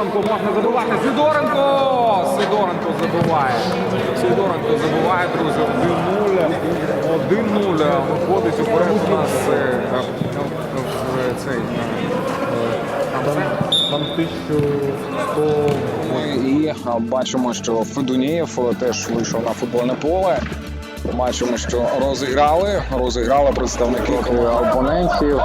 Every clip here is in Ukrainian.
Сидоренко можна забивати. Сидоренко! Сидоренко забиває. Сидоренко забиває, друзі. 1-0. 1-0. Виходить уперед у нас е, е, е, цей. Там 1100 І бачимо, що Федунієв теж вийшов на футбольне поле. Бачимо, що розіграли, розіграли представники опонентів.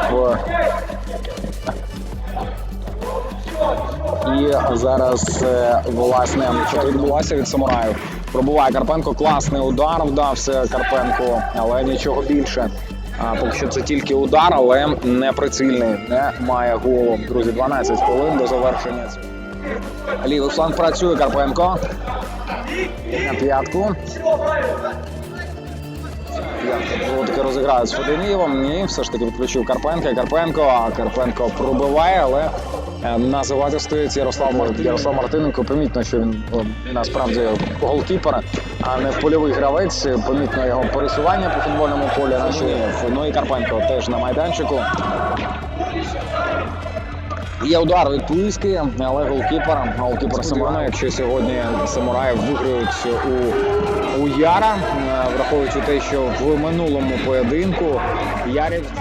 І зараз е, власне що відбулося від самураїв. Пробуває Карпенко. Класний удар вдався Карпенко, але нічого більше. А поки що це тільки удар, але не прицільний. Не має голу. Друзі, 12 хвилин до завершення. Лівий фланг працює Карпенко. На п'ятку. Таки розіграють з Феденієвом. Ні, все ж таки відключив Карпенка. Карпенко. Карпенко пробиває, але е, на стоїть Ярослав Мартиненко. Ярослав Мартиненко. Помітно, що він насправді голкіпер, а не польовий гравець. Помітно його пересування по футбольному полі. Наші. Ну і Карпенко теж на майданчику. Є удар від Плиски, але голкіпер, голкіпер Самураєв, якщо сьогодні самураїв виграють у, у Яра, е, враховуючи те, що в минулому поєдинку Ярів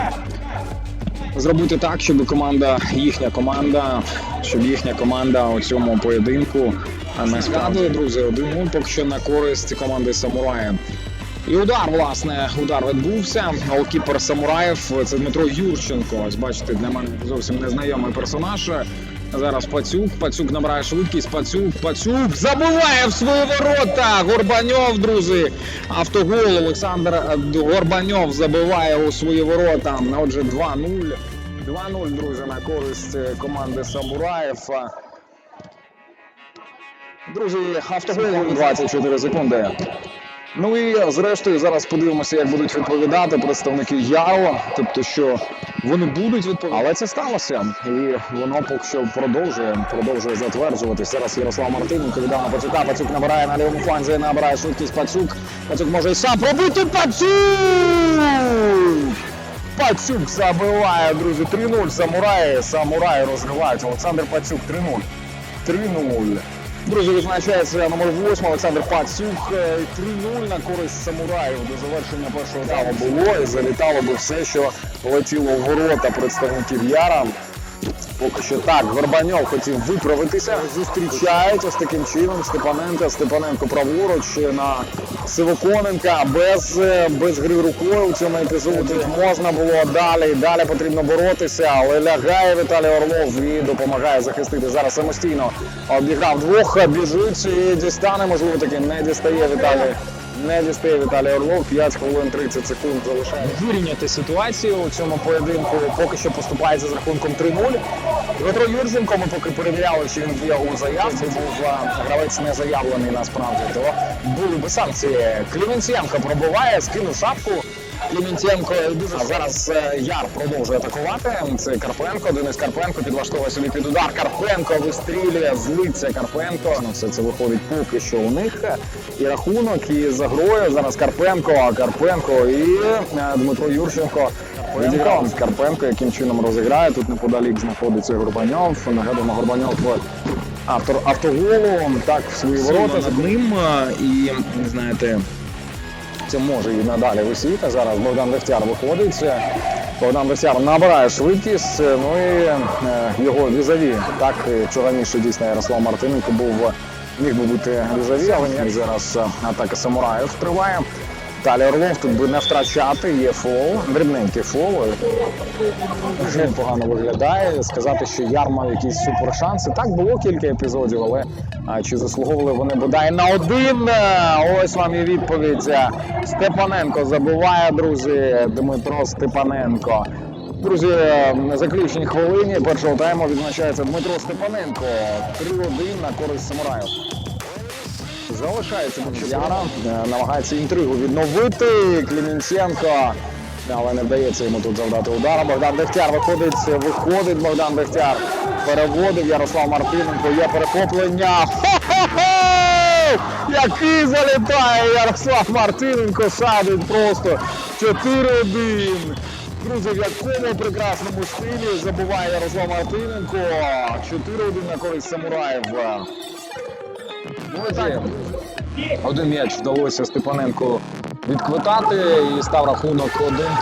зробити так, щоб команда, їхня команда, щоб їхня команда у цьому поєдинку не згадує, друзі, 1-0 поки що на користь команди Самураєв. І удар, власне, удар відбувся. Голкіпер Самураєв це Дмитро Юрченко. Ось бачите, для мене зовсім незнайомий персонаж. Зараз Пацюк. Пацюк набирає швидкість. Пацюк, Пацюк забиває в свої ворота. Горбаньов, друзі. Автогол Олександр Горбаньов забиває у свої ворота. Отже, 2-0. 2-0, друзі, на користь команди Самураєв. Друзі, автогол 24 секунди. Ну і зрештою зараз подивимося, як будуть відповідати представники Яру, тобто що вони будуть відповідати. Але це сталося, і воно поки що продовжує, продовжує затверджуватися. Зараз Ярослав Мартиненко віддав на Пацюка. Пацюк набирає на лівому фланзі, набирає швидкість Пацюк. Пацюк може і сам пробити Пацюк! Пацюк забиває, друзі. 3-0 самураї. Самураї розривають. Олександр Пацюк 3-0. 3-0. Друзі, визначається номер 8 Олександр Пацюк. Е, 3-0 на користь самураїв. До завершення першого тайму було і залітало би все, що летіло в ворота представників Яра. Поки що так, Горбаньов хотів виправитися. Зустрічають ось таким чином Степаненка. Степаненко праворуч на Сивоконенка без, е, без гри рукою у цьому епізоді. Можна було далі. Далі потрібно боротися, але лягає Віталій Орлов і допомагає захистити зараз самостійно. Обіграв двох, біжить і дістане, можливо, таки не дістає Віталій. Не дістає Віталій Орлов, 5 хвилин 30 секунд залишає. Вирівняти ситуацію у цьому поєдинку поки що поступається з рахунком 3-0. Дмитро Юрзенко, ми поки перевіряли, чи він є у заявці, був гравець не заявлений насправді, то були би санкції. Кліменцієнко пробуває, скинув шапку. Клімінтєнко дуже а зараз е, Яр продовжує атакувати. Це Карпенко. Денис Карпенко підлаштовує собі під удар. Карпенко вистрілює, злиться Карпенко. Ну, все це виходить поки що у них. І рахунок, і за грою. Зараз Карпенко, а Карпенко і е, Дмитро Юрченко. Відіграв Карпенко, яким чином розіграє. Тут неподалік знаходиться Горбаньов. Нагадуємо, Горбаньов автор автоголу. Так, в свої ворота над ним. І знаєте. Це може і надалі висіти. Зараз Богдан Дегтяр виходить. Богдан Дегтяр набирає швидкість. Ну і е, його візаві. Так, що раніше дійсно Ярослав Мартиненко був міг би бути візаві, але зараз е, атака самураїв триває. Далі Орлов тут би не втрачати, є фол, дрібненький фол. Дуже погано виглядає. Сказати, що Яр мав якісь супершанси. Так було кілька епізодів, але а, чи заслуговували вони бодай на один? Ось вам і відповідь. Степаненко забиває, друзі. Дмитро Степаненко. Друзі, на заключній хвилині першого тайму відзначається Дмитро Степаненко. 3-1 на користь самураїв. Залишається Яра, е, намагається інтригу відновити. Клімінценко. Але не вдається йому тут завдати удара. Богдан Дегтяр виходить, виходить Богдан Дегтяр. Переводив Ярослав Мартиненко. Є перехоплення. Хо-хо-хо! Який залітає Ярослав Мартиненко, садить просто 4-1. Друзі, в якому прекрасному стилі забуває Ярослав Мартиненко. 4-1 на користь самураїв. Ну, так, один м'яч вдалося Степаненку відквитати і став рахунок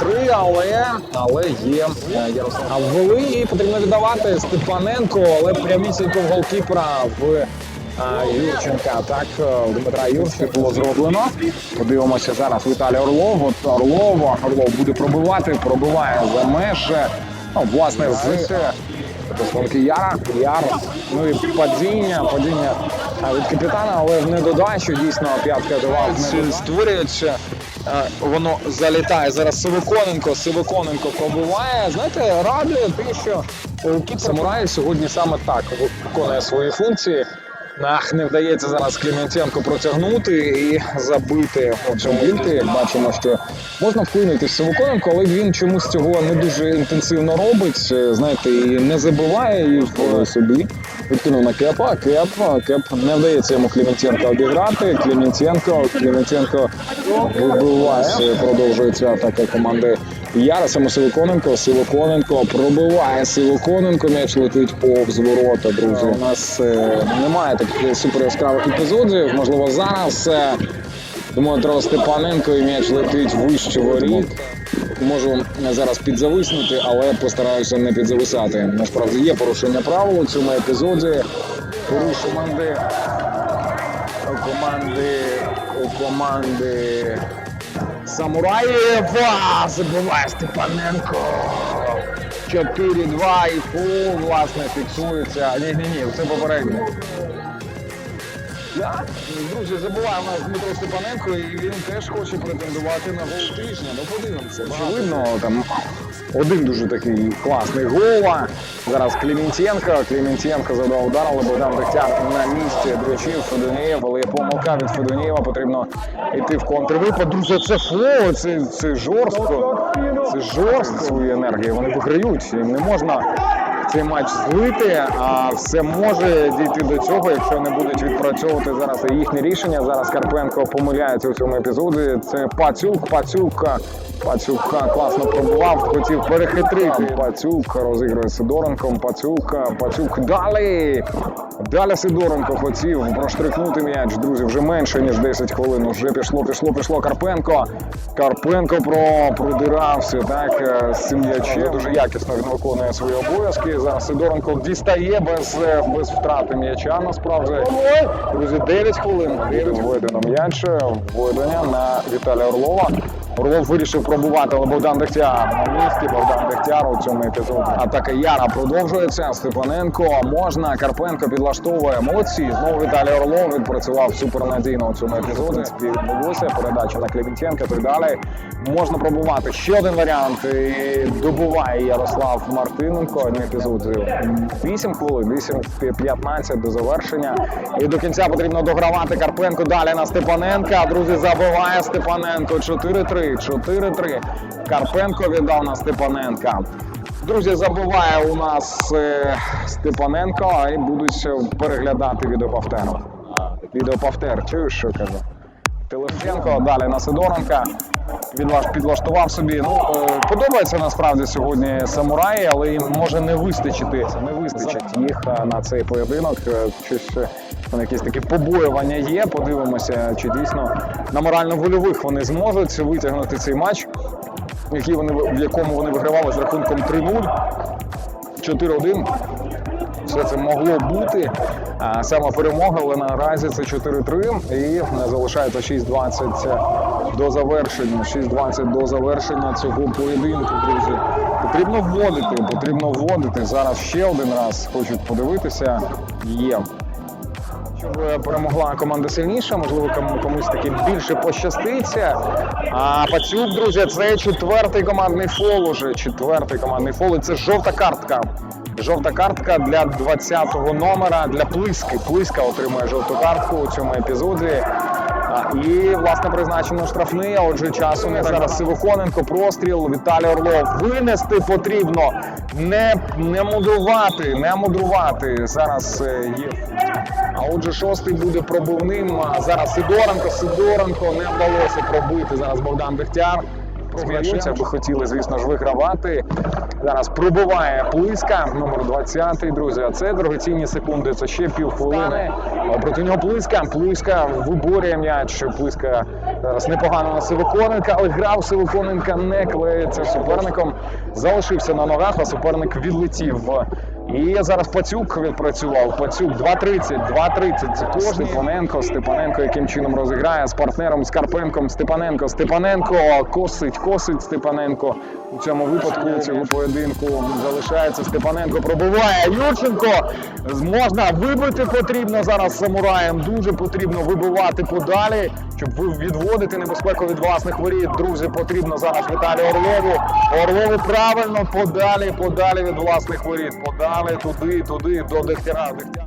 1-3, але, але є е, Ярослав. Ввели і потрібно віддавати Степаненко, але прямісінько в голкіпера в е, Юрченка. Так, е, Дмитра Юрченка було зроблено. Подивимося зараз Віталій Орлов. От Орлов, Орлов буде пробивати, пробиває за меж. Ну, власне, з Яра, Яр, ну і падіння, падіння від капітана, але в недодачу дійсно п'ятка давав. Створюється, е, воно залітає. Зараз Сивоконенко, Сивоконенко пробиває. Знаєте, радує те, що самурай сьогодні саме так виконує свої функції. Ах, не вдається зараз Кліментенко протягнути і забити у цьому вільти. Бачимо, що можна вплинути в Сивоконенко, але він чомусь цього не дуже інтенсивно робить. Е, Знаєте, і не забиває і в собі. Відкинув на Кепа, Кеп, Кеп не вдається йому Кліментенко обіграти. Кліментенко, Кліментенко вибиває. Продовжується атака команди Яра. Саме Сивоконенко. Сивоконенко пробиває Сивоконенко. М'яч летить повз ворота, друзі. У нас е, немає таких супер яскравих епізодів. Можливо, зараз. е, Дмитро Степаненко і м'яч летить вище воріт. Можу зараз підзависнути, але постараюся не підзависати. Насправді є порушення правил у цьому епізоді. Поруш команди. У команди. Самураїв. А, Забиває Степаненко. 4-2 і фул, власне, фіксується. Ні, ні, ні, це попередньо. Так, друзі, забуває у нас Дмитро Степаненко, і він теж хоче претендувати на гол тижня. Ну подивимося. Очевидно, там один дуже такий класний гол. Зараз Кліментєнко. Кліментєнко задав удар, але Богдан Дегтяр на місці дрочив Федонієв, але помилка від Федонієва. Потрібно йти в контрвипад. Друзі, це флоу, це, це жорстко. Це жорстко свої енергії. Вони виграють. Їм не можна цей матч злити, а все може дійти до цього, якщо не будуть відпрацьовувати зараз їхнє рішення. Зараз Карпенко помиляється у цьому епізоді. Це Пацюк, Пацюк. Пацюк класно пробував, хотів перехитрити. Пацюк розігрує Сидоренком. Пацюк, Пацюк далі. Далі Сидоренко хотів проштрикнути м'яч. Друзі, вже менше ніж 10 хвилин. Вже пішло, пішло, пішло. Карпенко. Карпенко про продирався так з цим м'ячем. Дуже якісно він виконує свої обов'язки. Зараз Сидоренко дістає без, е, без втрати м'яча. Насправді друзі, 9 хвилин. Введено м'яч. Введення на Віталія Орлова. Орлов вирішив пробувати, Богдан Дегтяр на місці. Богдан Дегтяр у цьому епізоді. Атака Яра продовжується. Степаненко можна. Карпенко підлаштовує молодці. Знову Віталій Орлов відпрацював супернадійно у цьому епізоді. Відбулося передача на Кліментєнка. То й далі можна пробувати. Ще один варіант. І добуває Ярослав Мартиненко на епізоді. 8 хвилин, 8-15 до завершення. І до кінця потрібно догравати Карпенко. Далі на Степаненка. Друзі, забиває Степаненко. 4-3. 4-3. Карпенко віддав на Степаненка. Друзі, забуває у нас е, Степаненко і будуть переглядати відеоповтеру. Відеоповтер, чуєш, що кажу? Телефенко, далі на Сидоренка. Підлаштував собі. Ну, е, подобається насправді сьогодні самураї, але їм може не вистачити. Не вистачить їх е, на цей поєдинок. Е, Щось там якісь такі побоювання є. Подивимося, чи дійсно на морально-вольових вони зможуть витягнути цей матч, який вони в якому вони вигравали з рахунком 3-0. 4-1. Все це могло бути. Саме перемога, але наразі це 4-3 і залишається 6-20 до завершення. 6-20 до завершення цього поєдинку, друзі. Потрібно вводити, потрібно вводити. Зараз ще один раз хочуть подивитися. Є. Е, перемогла команда сильніша, можливо, кому- комусь таки більше пощаститься. А Пацюк, друзі, це четвертий командний фол уже. Четвертий командний фол. І це жовта картка. Жовта картка для 20-го номера для Плиски. Плиска отримує жовту картку у цьому епізоді. І, власне, призначено штрафний, а отже, часу не зараз Сивоконенко, простріл, Віталій Орлов. Винести потрібно, не, не мудрувати, не мудрувати. Зараз е, є. А отже, шостий буде пробивним. А Зараз Сидоренко, Сидоренко не вдалося пробити. Зараз Богдан Дегтяр. програються, аби хотіли, звісно ж, вигравати. Зараз пробиває Плиска, номер 20, друзі. А це дорогоцінні секунди. Це ще півхвилини. А Проти нього Плиска. Плиска виборює м'яч. Плиска зараз непогано на Сивоконенка, але грав Сивоконенка не клеїться суперником. Залишився на ногах, а суперник відлетів. І зараз Пацюк відпрацював. Пацюк 2.30, 2.30. Це кожний. Степаненко, Степаненко яким чином розіграє з партнером Скарпенком. Степаненко, Степаненко косить, косить Степаненко. У цьому випадку цього поєдинку залишається Степаненко. Пробиває Юрченко. Можна вибити потрібно зараз самураєм. Дуже потрібно вибивати подалі, щоб відводити небезпеку від власних воріт. Друзі, потрібно зараз Віталію Орлову. Орлову правильно подалі, подалі від власних воріт. Подалі туди, туди, до Дегтяра. Дегтяр.